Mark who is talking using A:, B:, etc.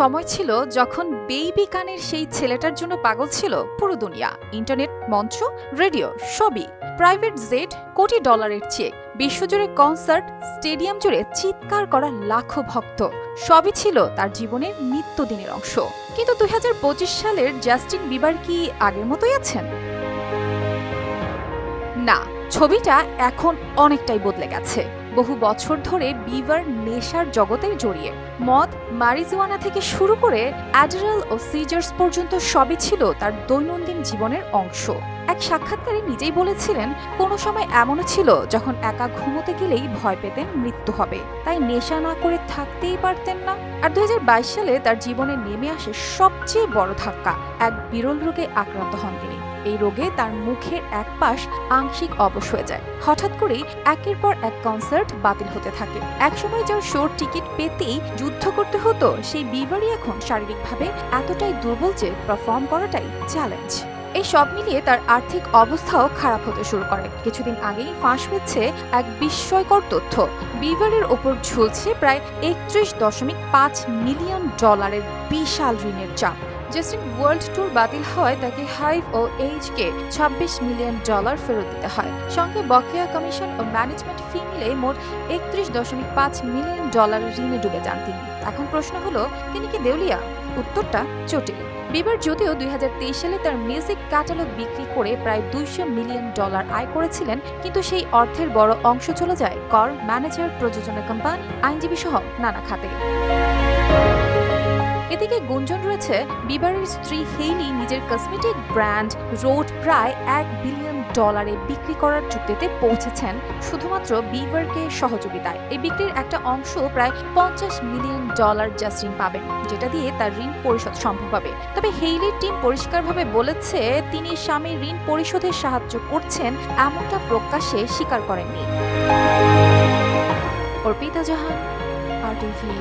A: সময় ছিল যখন বেবি কানের সেই ছেলেটার জন্য পাগল ছিল পুরো দুনিয়া। ইন্টারনেট, মঞ্চ, রেডিও সবই। প্রাইভেট জেট কোটি ডলারের চেক, বিশ্বজুড়ে কনসার্ট, স্টেডিয়াম জুড়ে চিৎকার করা লাখো ভক্ত। সবই ছিল তার জীবনের নিত্যদিনের অংশ। কিন্তু দুই হাজার পঁচিশ সালের জাস্টিন বিবার কি আগের মতোই আছেন? না, ছবিটা এখন অনেকটাই বদলে গেছে। বহু বছর ধরে বিভার নেশার জগতে জড়িয়ে। মদ, মারিজুয়ানা থেকে শুরু করে অ্যাডারাল ও সিজার্স পর্যন্ত সবই ছিল তার দৈনন্দিন জীবনের অংশ। এক সাক্ষাৎকারে নিজেই বলেছিলেন, কোনো সময় এমনও ছিল যখন একা ঘুমোতে গেলেই ভয় পেতেন মৃত্যু হবে। তাই নেশা না করে থাকতেই পারতেন না। আর দুই হাজার বাইশ সালে তার জীবনে নেমে আসে সবচেয়ে বড় ধাক্কা, এক বিরল রোগে আক্রান্ত হন তিনি। এই রোগে তার মুখের এক পাশ আংশিক অবশ হয়ে যায়। হঠাৎ করেই একের পর এক কনসার্ট বাতিল হতে থাকে। একসময় যার শোর টিকিট পেতেই যুদ্ধ করতে হতো, সেই বিভারই এখন শারীরিকভাবে এতটাই দুর্বল যে পারফর্ম করাটাই চ্যালেঞ্জ এই সব মিলিয়ে তার আর্থিক অবস্থাও খারাপ হতে শুরু করে। কিছুদিন আগেই ফাঁস হচ্ছে এক বিস্ময়কর তথ্য। বিভারের ওপর ঝুলছে প্রায় একত্রিশ দশমিক পাঁচ মিলিয়ন ডলারের বিশাল ঋণের চাপ। জাস্টিন, ওয়ার্ল্ড ট্যুর বাতিল হয় তাকে হাইভ ও এইচকে ছাব্বিশ মিলিয়ন ডলার ফেরত দিতে হয়। সঙ্গে বকেয়া কমিশন ও ম্যানেজমেন্ট ফি মিলে মোট একত্রিশ দশমিক পাঁচ মিলিয়ন ডলার ঋণে ডুবে যান তিনি। এখন প্রশ্ন হলো, তিনি কি দেউলিয়া? উত্তরটা জটিল বিবার যদিও দুই হাজার তেইশ সালে তার মিউজিক ক্যাটালগ বিক্রি করে প্রায় দুইশো মিলিয়ন ডলার আয় করেছিলেন, কিন্তু সেই অর্থের বড় অংশ চলে যায় কর ম্যানেজার প্রযোজনা কোম্পানি আইনজীবী সহ নানা খাতে। এদিকে গুঞ্জন রয়েছে বিবারের স্ত্রী হেইলি নিজের কসমেটিক ব্র্যান্ড রোড প্রায় এক বিলিয়ন ডলারে বিক্রি করার চুক্তিতে পৌঁছেছেন শুধুমাত্র বিভারকে সহযোগিতায়। এই বিক্রির একটা অংশ প্রায় পঞ্চাশ মিলিয়ন ডলার জাস্টিন পাবেন, যেটা দিয়ে তার ঋণ পরিশোধ সম্ভব হবে। তবে হেইলির টিম পরিষ্কারভাবে বলেছে, তিনি স্বামীর ঋণ পরিশোধে সাহায্য করছেন এমনটা প্রকাশ্যে স্বীকার করেননি। অর্পিতা জাহান আর টিভি